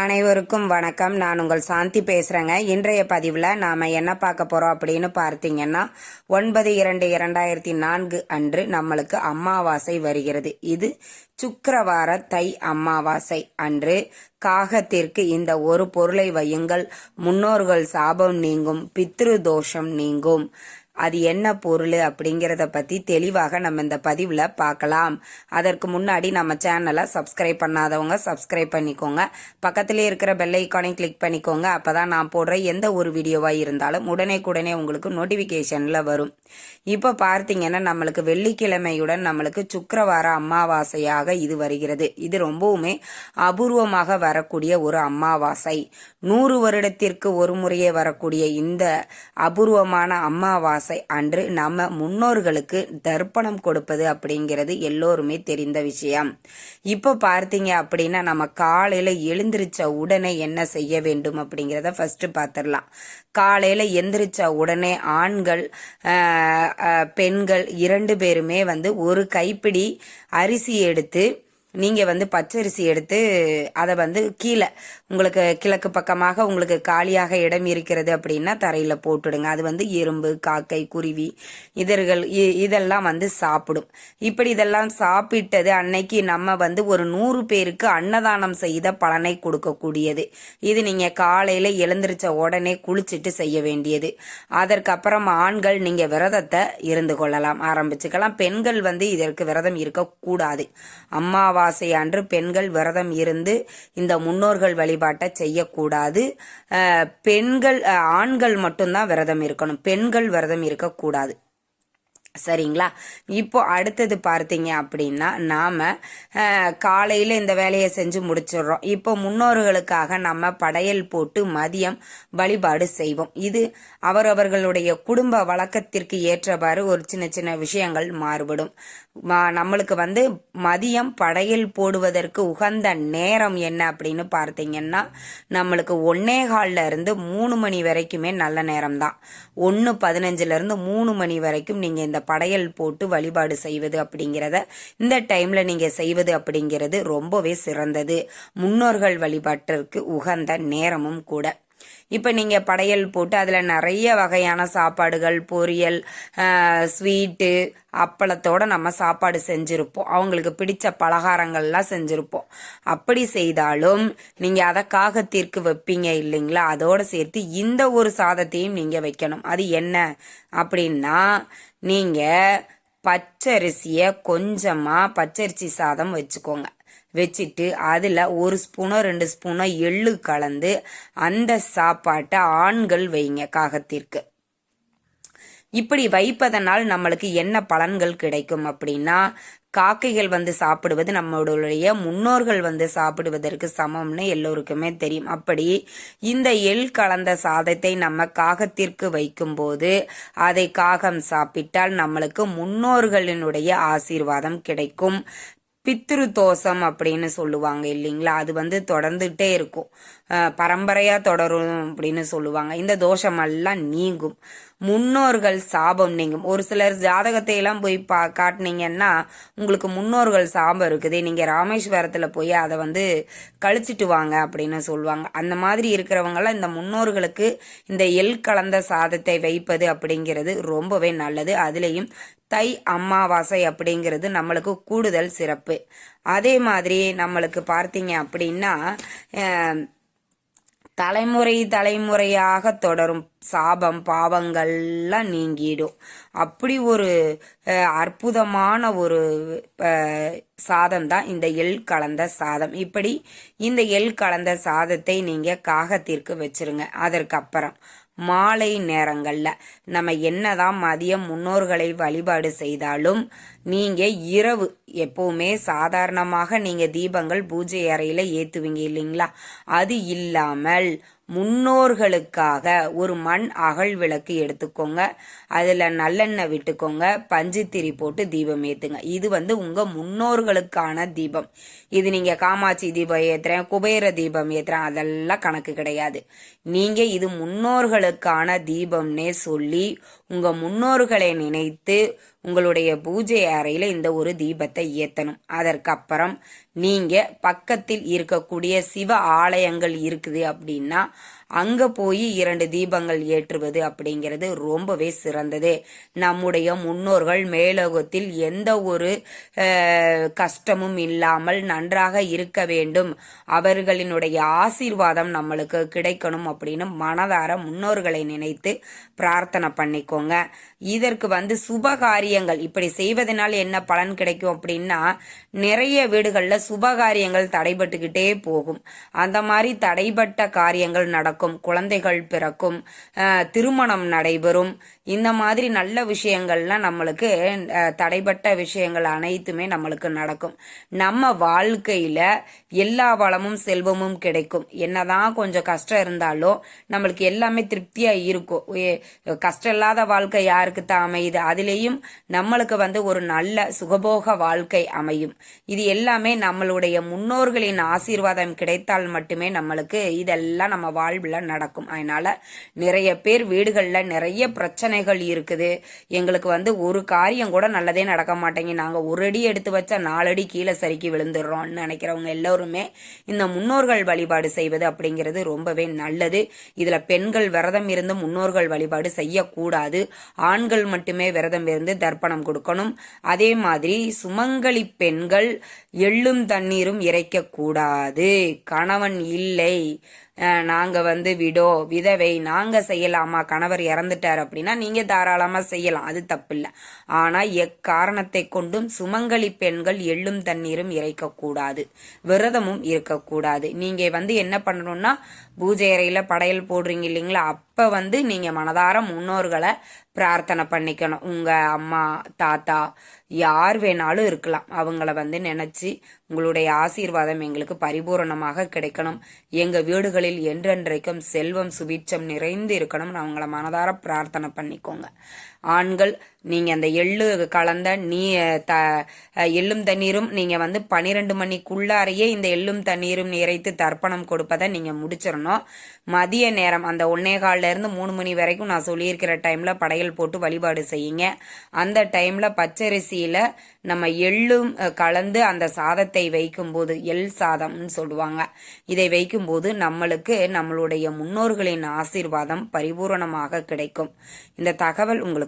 அனைவருக்கும் வணக்கம். நான் உங்கள் சாந்தி பேசுகிறேங்க இன்றைய பதிவில் நாம் என்ன பார்க்க போகிறோம் அப்படின்னு பார்த்தீங்கன்னா ஒன்பது இரண்டு இரண்டாயிரத்தி நான்கு அன்று நம்மளுக்கு அமாவாசை வருகிறது. இது சுக்கரவார தை அமாவாசை அன்று. காகத்திற்கு இந்த ஒரு பொருளை வையுங்கள். முன்னோர்கள் சாபம் நீங்கும் பித்ரு தோஷம் நீங்கும். அது என்ன பொருள் அப்படிங்கிறத பற்றி தெளிவாக நம்ம இந்த பதிவில் பார்க்கலாம். அதற்கு முன்னாடி நம்ம சேனலை சப்ஸ்கிரைப் பண்ணாதவங்க சப்ஸ்கிரைப் பண்ணிக்கோங்க. பக்கத்திலே இருக்கிற பெல் ஐக்கானை கிளிக் பண்ணிக்கோங்க. அப்போ தான் நான் போடுற எந்த ஒரு வீடியோவாக இருந்தாலும் உடனே உடனே உங்களுக்கு நோட்டிஃபிகேஷனில் வரும். இப்போ பார்த்தீங்கன்னா நம்மளுக்கு வெள்ளிக்கிழமையுடன் நம்மளுக்கு சுக்கரவார அமாவாசையாக இது வருகிறது. இது ரொம்பவுமே அபூர்வமாக வரக்கூடிய ஒரு அமாவாசை. நூறு வருடத்திற்கு ஒரு முறையே வரக்கூடிய இந்த அபூர்வமான அமாவாசை அன்று நம்ம முன்னோர்களுக்கு தர்ப்பணம் கொடுப்பது அப்படிங்கிறது எல்லோருமே தெரிந்த விஷயம். இப்போ பார்த்தீங்க அப்படின்னா நம்ம காலையில் எழுந்திரிச்ச உடனே என்ன செய்ய வேண்டும் அப்படிங்கிறத ஃபஸ்ட்டு பார்த்துடலாம். காலையில் எந்திரிச்ச உடனே ஆண்கள் பெண்கள் இரண்டு பேருமே வந்து ஒரு கைப்பிடி அரிசி எடுத்து நீங்கள் வந்து பச்சரிசி எடுத்து அதை வந்து கீழே உங்களுக்கு கிழக்கு பக்கமாக உங்களுக்கு காலியாக இடம் இருக்கிறது அப்படின்னா தரையில் போட்டுடுங்க. அது வந்து எறும்பு காக்கை குருவி இதழ்கள் இ- இதெல்லாம் வந்து சாப்பிடும். இப்படி இதெல்லாம் சாப்பிட்டது அன்னைக்கு நம்ம வந்து ஒரு நூறு பேருக்கு அன்னதானம் செய்த பலனை கொடுக்கக்கூடியது. இது நீங்கள் காலையில் எழுந்திரிச்ச உடனே குளிச்சுட்டு செய்ய வேண்டியது. அதற்கப்புறம் ஆண்கள் நீங்கள் விரதத்தை இருந்து கொள்ளலாம் ஆரம்பிச்சுக்கலாம். பெண்கள் வந்து இதற்கு விரதம் இருக்கக்கூடாது. அமாவாசை அன்று பெண்கள் விரதம் இருந்து இந்த முன்னோர்கள் வழிபாட்டை செய்யக்கூடாது. பெண்கள் ஆண்கள் மட்டும்தான் விரதம் இருக்கணும். பெண்கள் விரதம் இருக்கக்கூடாது. சரிங்களா? இப்போ அடுத்தது பார்த்தீங்க அப்படின்னா நாம் காலையில் இந்த வேலையை செஞ்சு முடிச்சிடுறோம். இப்போ முன்னோர்களுக்காக நம்ம படையல் போட்டு மதியம் வழிபாடு செய்வோம். இது அவரவர்களுடைய குடும்ப வழக்கத்திற்கு ஏற்றவாறு ஒரு சின்ன சின்ன விஷயங்கள் மாறுபடும். நம்மளுக்கு வந்து மதியம் படையல் போடுவதற்கு உகந்த நேரம் என்ன அப்படின்னு பார்த்தீங்கன்னா நம்மளுக்கு ஒன்னே காலில் இருந்து மூணு மணி வரைக்குமே நல்ல நேரம் தான் ஒன்று பதினஞ்சுலேருந்து மூணு மணி வரைக்கும் நீங்கள் இந்த படையல் போட்டு வழிபாடு செய்வது அப்படிங்கிறத இந்த டைம்ல நீங்க செய்வது அப்படிங்கிறது ரொம்பவே சிறந்தது. முன்னோர்கள் வழிபாட்டிற்கு உகந்த நேரமும் கூட. இப்போ நீங்கள் படையல் போட்டு அதில் நிறைய வகையான சாப்பாடுகள் பொரியல் ஸ்வீட்டு அப்பளத்தோட நம்ம சாப்பாடு செஞ்சுருப்போம். அவங்களுக்கு பிடிச்ச பலகாரங்கள்லாம் செஞ்சுருப்போம். அப்படி செய்தாலும் நீங்கள் அதை காகத்திற்கு வைப்பீங்க இல்லைங்களா? அதோட சேர்த்து இந்த ஒரு சாதத்தையும் நீங்கள் வைக்கணும். அது என்ன அப்படின்னா நீங்கள் பச்சரிசியை கொஞ்சமாக பச்சரிசி சாதம் வச்சுக்கோங்க. வச்சுட்டு அதில் ஒரு ஸ்பூனோ ரெண்டு ஸ்பூனோ எள்ளு கலந்து அந்த சாப்பாட்டை ஆண்கள் வைங்க காகத்திற்கு. இப்படி வைப்பதனால் நம்மளுக்கு என்ன பலன்கள் கிடைக்கும் அப்படின்னா காக்கைகள் வந்து சாப்பிடுவது நம்மளுடைய முன்னோர்கள் வந்து சாப்பிடுவதற்கு சமம்னு எல்லோருக்குமே தெரியும். அப்படி இந்த எள் கலந்த சாதத்தை நம்ம காகத்திற்கு வைக்கும்போது அதை காகம் சாப்பிட்டால் நம்மளுக்கு முன்னோர்களினுடைய ஆசீர்வாதம் கிடைக்கும். பித்ரு தோஷம் அப்படின்னு சொல்லுவாங்க இல்லைங்களா? அது வந்து தொடர்ந்துட்டே இருக்கும். பரம்பரையாக பரம்பரையா தொடரும் அப்படின்னு சொல்லுவாங்க. இந்த தோஷமெல்லாம் நீங்கும். முன்னோர்கள் சாபம் நீங்கும். ஒரு சிலர் ஜாதகத்தை எல்லாம் போய் பா காட்டினீங்கன்னா உங்களுக்கு முன்னோர்கள் சாபம் இருக்குது. நீங்கள் ராமேஸ்வரத்தில் போய் அதை வந்து கழிச்சிட்டு வாங்க அப்படின்னு சொல்லுவாங்க. அந்த மாதிரி இருக்கிறவங்களாம் இந்த முன்னோர்களுக்கு இந்த எள் கலந்த சாதத்தை வைப்பது அப்படிங்கிறது ரொம்பவே நல்லது. அதுலேயும் தை அமாவாசை அப்படிங்கிறது நம்மளுக்கு கூடுதல் சிறப்பு. அதே மாதிரி நம்மளுக்கு பார்த்தீங்க அப்படின்னா தலைமுறை தலைமுறையாக தொடரும். சாபம் பாவங்கள்லாம் நீங்கிடும். அப்படி ஒரு அற்புதமான ஒரு சாதம் தான் இந்த எள் கலந்த சாதம். இப்படி இந்த எள் கலந்த சாதத்தை நீங்கள் காகத்திற்கு வச்சிருங்க. அதற்கப்புறம் மாலை நேரங்களில் நம்ம என்னதான் மதியம் முன்னோர்களை வழிபாடு செய்தாலும் நீங்க இரவு எப்பவுமே சாதாரணமாக நீங்க தீபங்கள் பூஜை அறையில ஏத்துவீங்க இல்லைங்களா? அது இல்லாமல் முன்னோர்களுக்காக ஒரு மண் அகல் விளக்கு எடுத்துக்கோங்க. அதில் நல்லெண்ணெய் விட்டுக்கோங்க. பஞ்சுத்திரி போட்டு தீபம் ஏற்றுங்க இது வந்து உங்கள் முன்னோர்களுக்கான தீபம். இது நீங்கள் காமாட்சி தீபம் ஏற்றுறேன் குபேர தீபம் ஏற்றுறேன் அதெல்லாம் கணக்கு கிடையாது. நீங்கள் இது முன்னோர்களுக்கான தீபம்னே சொல்லி உங்கள் முன்னோர்களை நினைத்து உங்களுடைய பூஜை அறையில இந்த ஒரு தீபத்தை ஏத்தணும். அதற்கப்புறம் நீங்க பக்கத்தில் இருக்கக்கூடிய சிவ ஆலயங்கள் இருக்குது அப்படின்னா அங்க போய் இரண்டு தீபங்கள் ஏற்றுவது அப்படிங்கிறது ரொம்பவே சிறந்தது. நம்முடைய முன்னோர்கள் மேலோகத்தில் எந்த ஒரு கஷ்டமும் இல்லாமல் நன்றாக இருக்க வேண்டும். அவர்களினுடைய ஆசீர்வாதம் நம்மளுக்கு கிடைக்கணும் அப்படின்னு மனதார முன்னோர்களை நினைத்து பிரார்த்தனை பண்ணிக்கோங்க. இதற்கு வந்து சுப காரியங்கள் இப்படி செய்வதனால் என்ன பலன் கிடைக்கும் அப்படின்னா நிறைய வீடுகளில் சுபகாரியங்கள் தடைபட்டுக்கிட்டே போகும். அந்த மாதிரி தடைபட்ட காரியங்கள் நடக்கும். குழந்தைகள் பிறக்கும். திருமணம் நடைபெறும். இந்த மாதிரி நல்ல விஷயங்கள்லாம் நம்மளுக்கு தடைபட்ட விஷயங்கள் அனைத்துமே நம்மளுக்கு நடக்கும். நம்ம வாழ்க்கையில எல்லா வளமும் செல்வமும் கிடைக்கும். என்னதான் கொஞ்சம் கஷ்டம் இருந்தாலும் நம்மளுக்கு எல்லாமே திருப்தியா இருக்கும். கஷ்டம் இல்லாத வாழ்க்கை யாருக்கு தான் அமையுது? அதுலேயும் நம்மளுக்கு வந்து ஒரு நல்ல சுகபோக வாழ்க்கை அமையும். இது எல்லாமே நம்மளுடைய முன்னோர்களின் ஆசீர்வாதம் கிடைத்தால் மட்டுமே நம்மளுக்கு இதெல்லாம் நம்ம வாழ்வில் நடக்கும். அதனால நிறைய பேர் வீடுகளில் நிறைய பிரச்சனைகள் இருக்குது. எங்களுக்கு வந்து ஒரு காரியம் கூட நல்லதே நடக்க மாட்டேங்க நாங்கள் ஒரு அடி எடுத்து வச்சா நாலடி கீழே சறுக்கி விழுந்துடுறோம்னு நினைக்கிறவங்க எல்லோருமே இந்த முன்னோர்கள் வழிபாடு செய்வது அப்படிங்கிறது ரொம்பவே நல்லது. இதில் பெண்கள் விரதம் இருந்து முன்னோர்கள் வழிபாடு செய்யக்கூடாது. ஆண்கள் மட்டுமே விரதம் இருந்து தர்ப்பணம் கொடுக்கணும். அதே மாதிரி சுமங்கலி பெண்கள் எள்ளும் தண்ணீரும் இறைக்கக்கூடாது. கணவன் இல்லை. நாங்கள் நாங்க வந்து விடோ விதவை நாங்க செய்யலாமா? கணவர் இறந்துட்டார் அப்படின்னா நீங்க தாராளமா செய்யலாம். அது தப்பில்லை. ஆனா எக்காரணத்தை கொண்டும் சுமங்கலி பெண்கள் எள்ளும் தண்ணீரும் இறைக்க கூடாது. விரதமும் இருக்கக்கூடாது நீங்க வந்து என்ன பண்ணணும்னா பூஜை அறையில படையல் போடுறீங்க இல்லைங்களா? அப்ப வந்து நீங்க மனதார முன்னோர்களை பிரார்த்தனை பண்ணிக்கணும். உங்க அம்மா தாத்தா யார் வேணாலும் இருக்கலாம். அவங்கள வந்து நினைச்சு உங்களுடைய ஆசீர்வாதம் எங்களுக்கு பரிபூரணமாக கிடைக்கணும். எங்க வீடுகளில் என்றென்றைக்கும் செல்வம் சுபீட்சம் நிறைந்து இருக்கணும்னு அவங்கள மனதார பிரார்த்தனை பண்ணிக்கோங்க. ஆண்கள் நீங்கள் அந்த எள்ளு கலந்த நீ த எள்ளும் தண்ணீரும் நீங்கள் வந்து பன்னிரெண்டு மணிக்குள்ளாரையே இந்த எள்ளும் தண்ணீரும் நிறைத்து தர்ப்பணம் கொடுப்பதை நீங்கள் முடிச்சிடணும். மதிய நேரம் அந்த ஒன்னே கால்ல இருந்து மூணு மணி வரைக்கும் நான் சொல்லியிருக்கிற டைமில் படையல் போட்டு வழிபாடு செய்யுங்க. அந்த டைமில் பச்சரிசியில் நம்ம எள்ளும் கலந்து அந்த சாதத்தை வைக்கும்போது எள் சாதம்னு சொல்லுவாங்க. இதை வைக்கும்போது நம்மளுக்கு நம்மளுடைய முன்னோர்களின் ஆசீர்வாதம் பரிபூரணமாக கிடைக்கும். இந்த தகவல் உங்களுக்கு